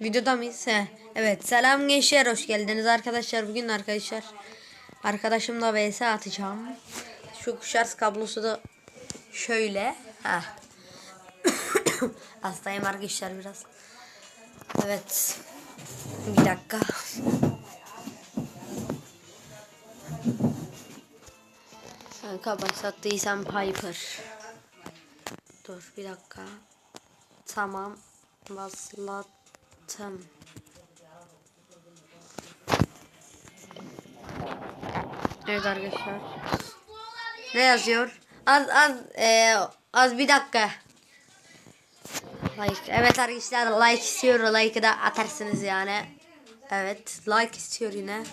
Videoda mıyız? He. Evet. Selam gençler. Hoş geldiniz arkadaşlar. Bugün arkadaşlar arkadaşımla vs atacağım. Şu şarj kablosu da şöyle. Ha. Hastayım arkadaşlar biraz. Evet. Bir dakika. Kanka başlattıysam Piper. Dur bir dakika. Tamam. Başlattım. Evet arkadaşlar. Ne yazıyor? Az az e, az bir dakika. Like. Evet arkadaşlar like istiyor. Like'ı da atarsınız yani. Evet like istiyor yine.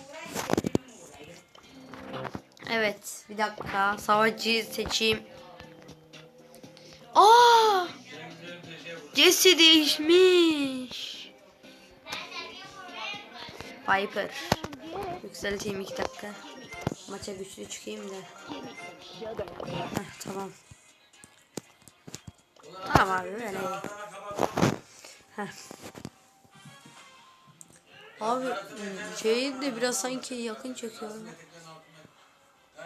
Evet bir dakika. Savaşçı seçeyim. Aa! Jesse değişmiş. Piper. Yükselteyim iki dakika. Maça güçlü çıkayım da. Heh, tamam. Tamam abi böyle iyi. Heh. Abi şey de biraz sanki yakın çekiyor.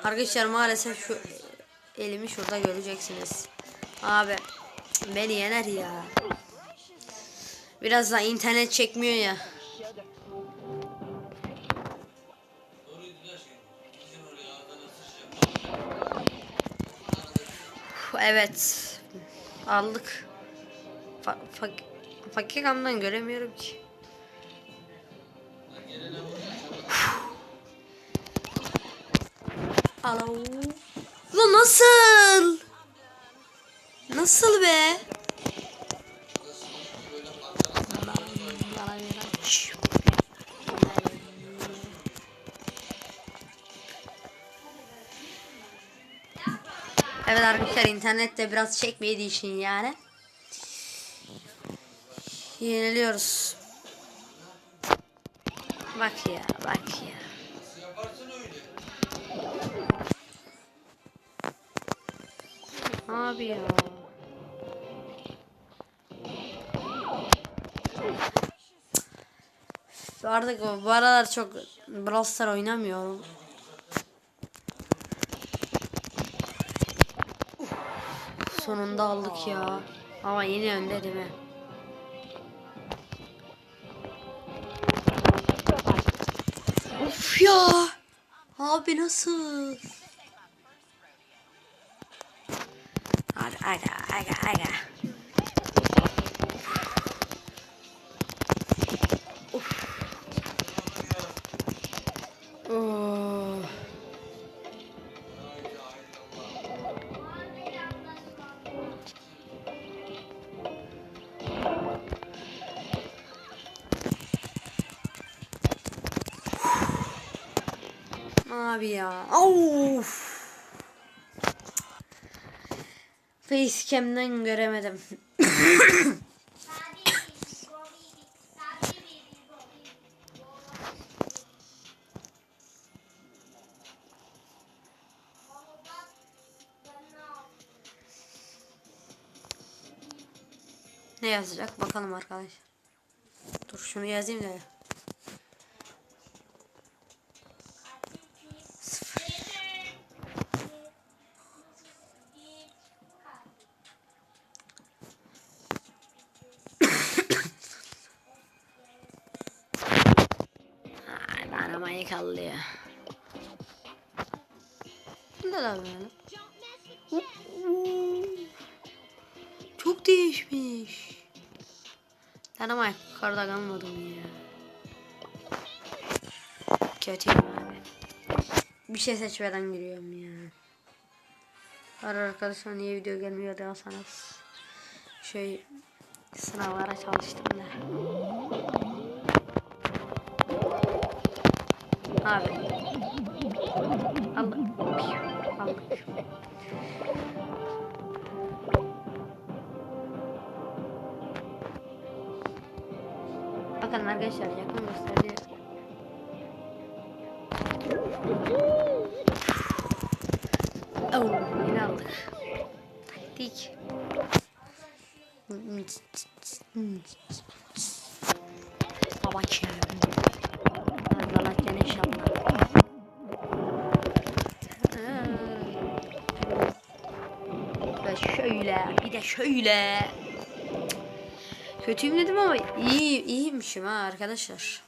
Arkadaşlar maalesef şu elimi şurada göreceksiniz. Abi beni yener ya. Biraz da internet çekmiyor ya. Evet. Aldık. Fa fak fakir kamdan göremiyorum ki. Alo. Lan nasıl? Nasıl be? Arkadaşlar internette biraz çekmediği için yani. Yeniliyoruz. Bak ya bak ya. Abi ya. Artık bu aralar çok Brawl Stars oynamıyorum. Sonunda aldık ya. Ama yine önde değil mi? Of ya. Abi nasıl? Hadi aga aga aga. Ya. Of. Facecam'den göremedim. ne yazacak bakalım arkadaşlar. Dur şunu yazayım da. Ay Bunda da böyle. Çok değişmiş. Tanıma yukarıda kalmadım ya. Kötüyüm abi. Bir şey seçmeden giriyorum ya. Var arkadaşlar niye video gelmiyor diyorsanız. Şey sınavlara çalıştım da. Abi. Al. Bakın arkadaşlar yakın gösteriyor. Oh, yine aldık. Taktik. De şöyle. Kötüyüm dedim ama iyi iyiymişim ha arkadaşlar.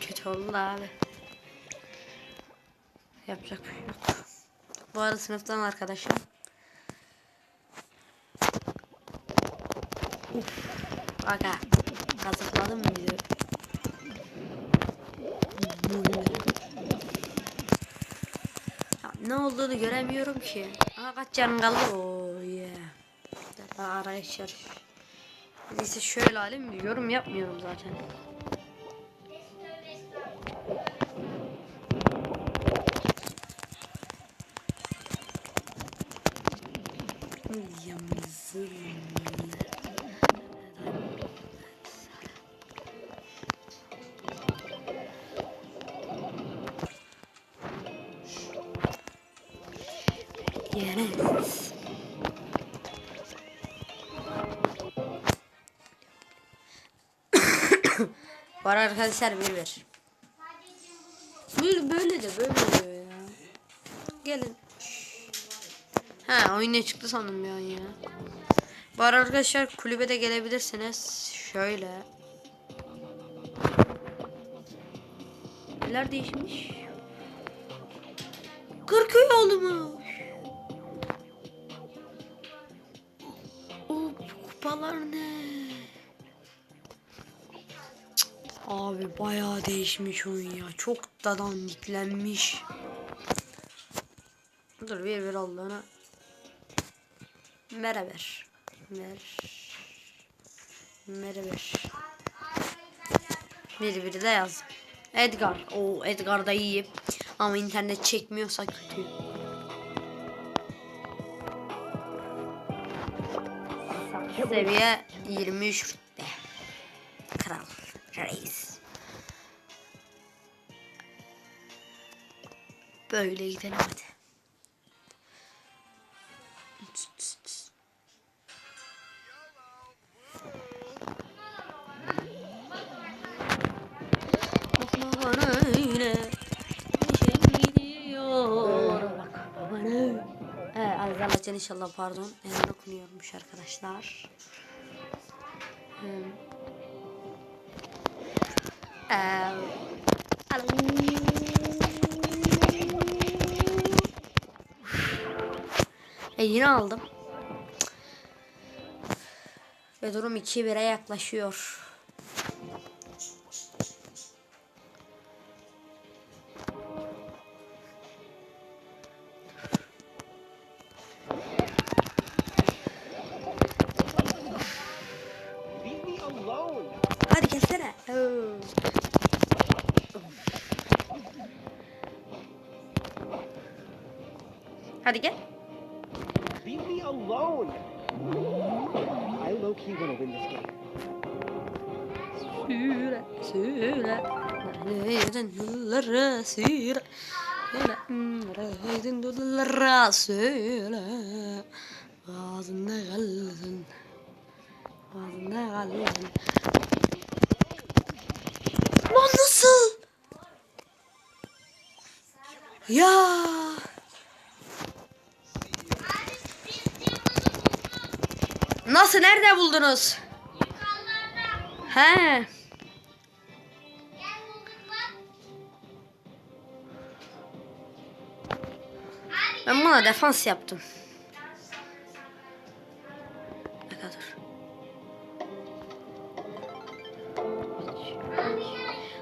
Kötü oldu abi. Yapacak bir şey yok. Bu arada sınıftan arkadaşım. Aga. Kazıkladım diyor. Ya, ne olduğunu göremiyorum ki. Aa kaç canım kaldı. Oo yeah. Daha arayış. Neyse şöyle alayım yorum yapmıyorum zaten. Var arkadaşlar bir ver. Böyle, böyle de böyle oluyor ya. Gelin. Ha oyuna çıktı sandım bir ya. Arada arkadaşlar kulübe de gelebilirsiniz. Şöyle. Neler değişmiş? Kırköy olmuş. O Abi bayağı değişmiş oyun ya. Çok da dandiklenmiş. Dur bir bir Allah'ına. Merhaba. Mer. Merhaba. Bir biri de yaz. Edgar. O Edgar da iyi. Ama internet çekmiyorsa kötü. Seviye 23 Böyle gidelim hadi. Azerbaycan inşallah pardon. Hemen okunuyormuş arkadaşlar. Hmm. Ee, E yine aldım. Ve durum 2-1'e yaklaşıyor. Nereydin yılları süre. Söyle, nereydin yılları söyle. Ağzında kaldın. Ağzında kaldın. Lan nasıl? Ya. Nasıl nerede buldunuz? He. Ben buna defans yaptım. Ne?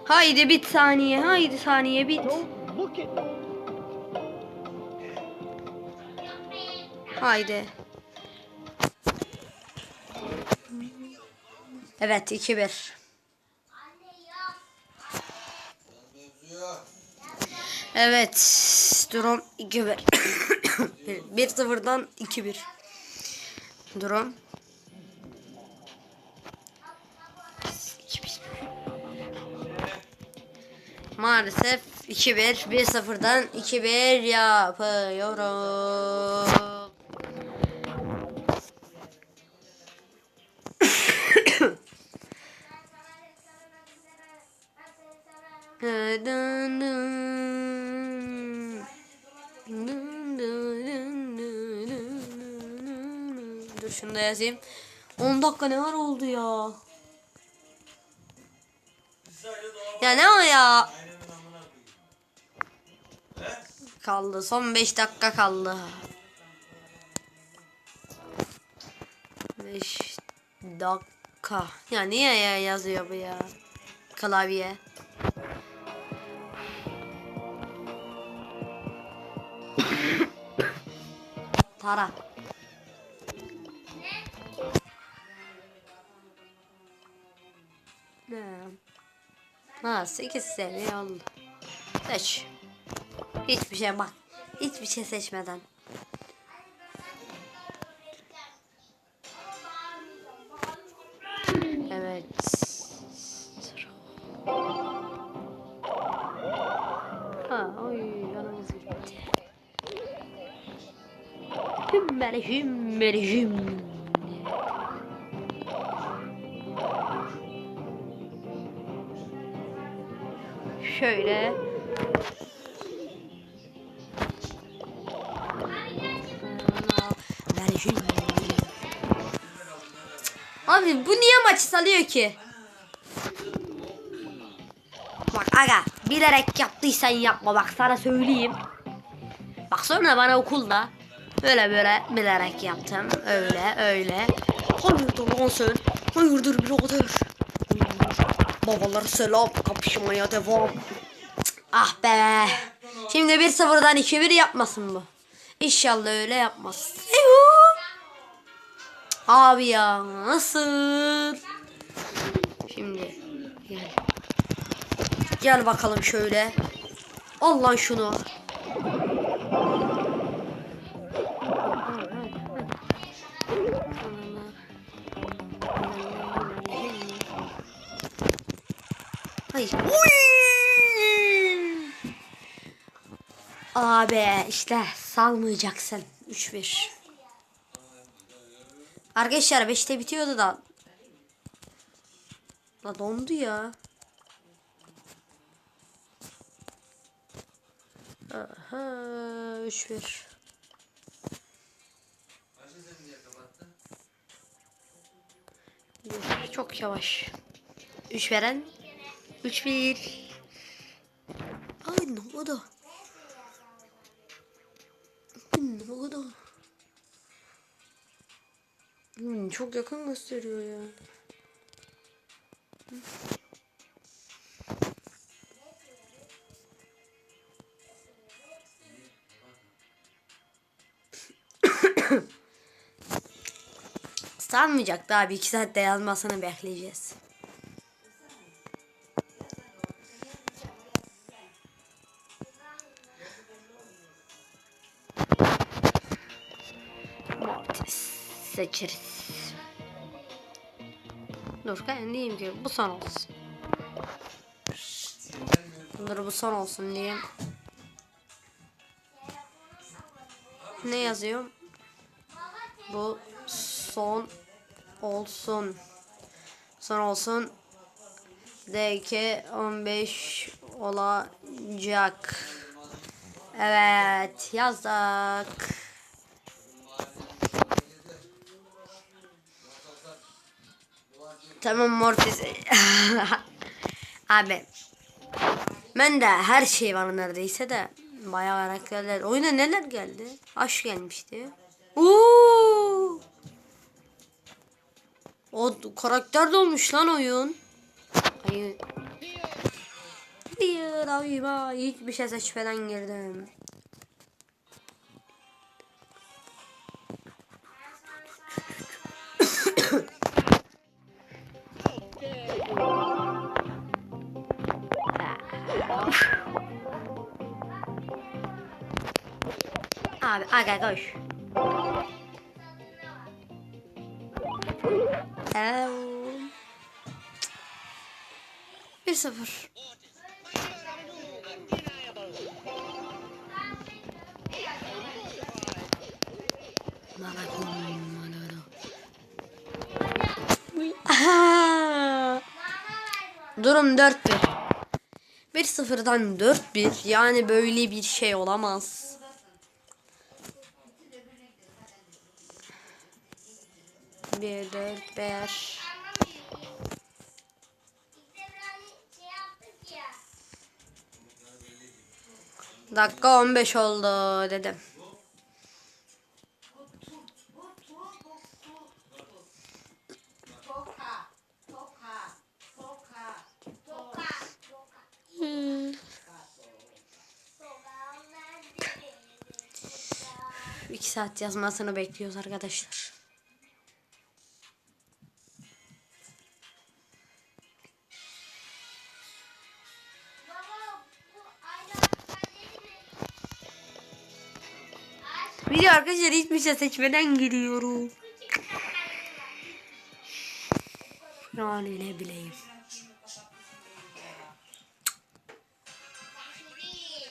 Haydi bir saniye. Haydi saniye bit. Haydi. Evet 2-1. Evet. Durum 2-1. 1-0'dan 2-1. Durum. Maalesef 2-1. 1-0'dan 2-1 yapıyorum. 10 dakika ne var oldu ya? Ya ne o ya? Kaldı. Son 5 dakika kaldı. 5 dakika. Ya niye ya yazıyor bu ya? Klavye. Tara. Ne? 8 seviye oldu. Seç. Hiçbir şey bak. Hiçbir şey seçmeden. Evet. Ha, oy canımız gitti. Hümmeli hümmeli hüm. Şöyle. Abi bu niye maçı salıyor ki? Bak aga bilerek yaptıysan yapma bak sana söyleyeyim. Bak sonra bana okulda böyle böyle bilerek yaptım. Öyle öyle. Hayırdır sen? Hayırdır birader? Babalar selam kapışmaya devam. Ah be. Şimdi 1-0'dan 2-1 yapmasın bu. İnşallah öyle yapmaz. Abi ya nasıl? Şimdi gel. Gel bakalım şöyle. Al lan şunu. Hayır. Abi işte salmayacaksın. 3-1. Arkadaşlar 5'te bitiyordu da. La dondu ya. Aha 3-1. Çok yavaş. 3 veren 3-1. Ay ne oldu? Ne oldu? Hmm, çok yakın gösteriyor ya. Sanmayacak daha bir iki saatte yazmasını bekleyeceğiz. Seçeriz. Dur ben diyeyim ki bu son olsun. Dur bu son olsun diyeyim. Ne yazıyor? Bu son olsun. Son olsun. DK 15 olacak. Evet yazdık. Tamam Mortis. Abi. Ben de her şey var neredeyse de. Bayağı karakterler. Oyuna neler geldi? Aş gelmişti. Oo! O karakter de olmuş lan oyun. Hayır. Hayır abi ben hiçbir şey seçmeden girdim. abi. Aga koş. Bir sıfır. Durum 4-1. 1-0'dan 4-1 yani böyle bir şey olamaz. Bir dört beş. Dakika 15 oldu dedim. İki saat yazmasını bekliyoruz arkadaşlar. Arkadaşlar hiçbir şey seçmeden giriyorum. Yani ne bileyim.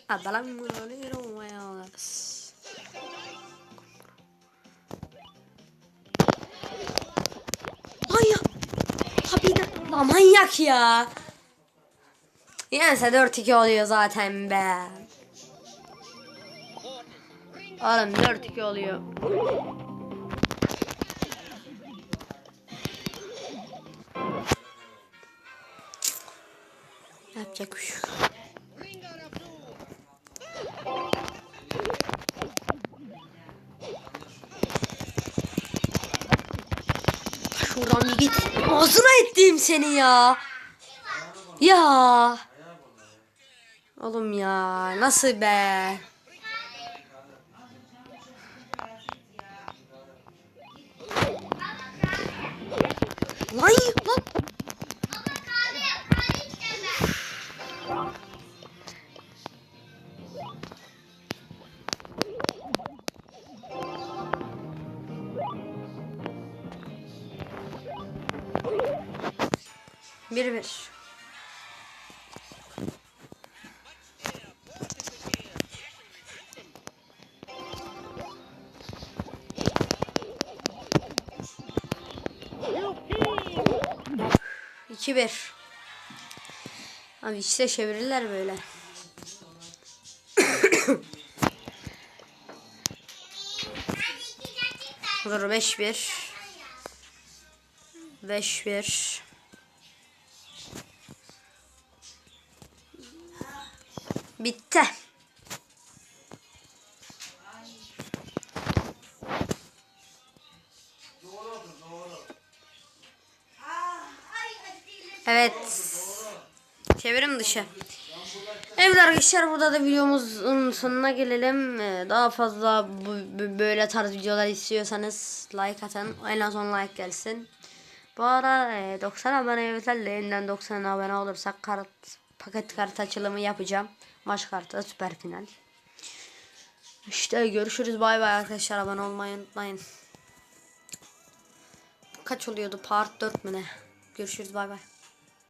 Adalan. Tabii de la manyak ya. Yense 4-2 oluyor zaten be. Oğlum 4-2 oluyor. Yapacak bir şey. Şuradan bir git. Ağzına ettiğim seni ya. Ya. Oğlum ya nasıl be? Lan lan. Bir bir. 2-1. Abi işte çevirirler böyle. Dur 5-1. 5-1. Evet. Çevirim dışı. Evet arkadaşlar burada da videomuzun sonuna gelelim. Ee, Daha fazla böyle tarz videolar istiyorsanız like atın. En az 10 like gelsin. Bu ara e, 90 abone yeterli. Yeniden 90 abone olursak kart, paket kart açılımı yapacağım. Maç kartı süper final. İşte görüşürüz bay bay arkadaşlar abone olmayı unutmayın. Kaç oluyordu part 4 mü ne? Görüşürüz bay bay.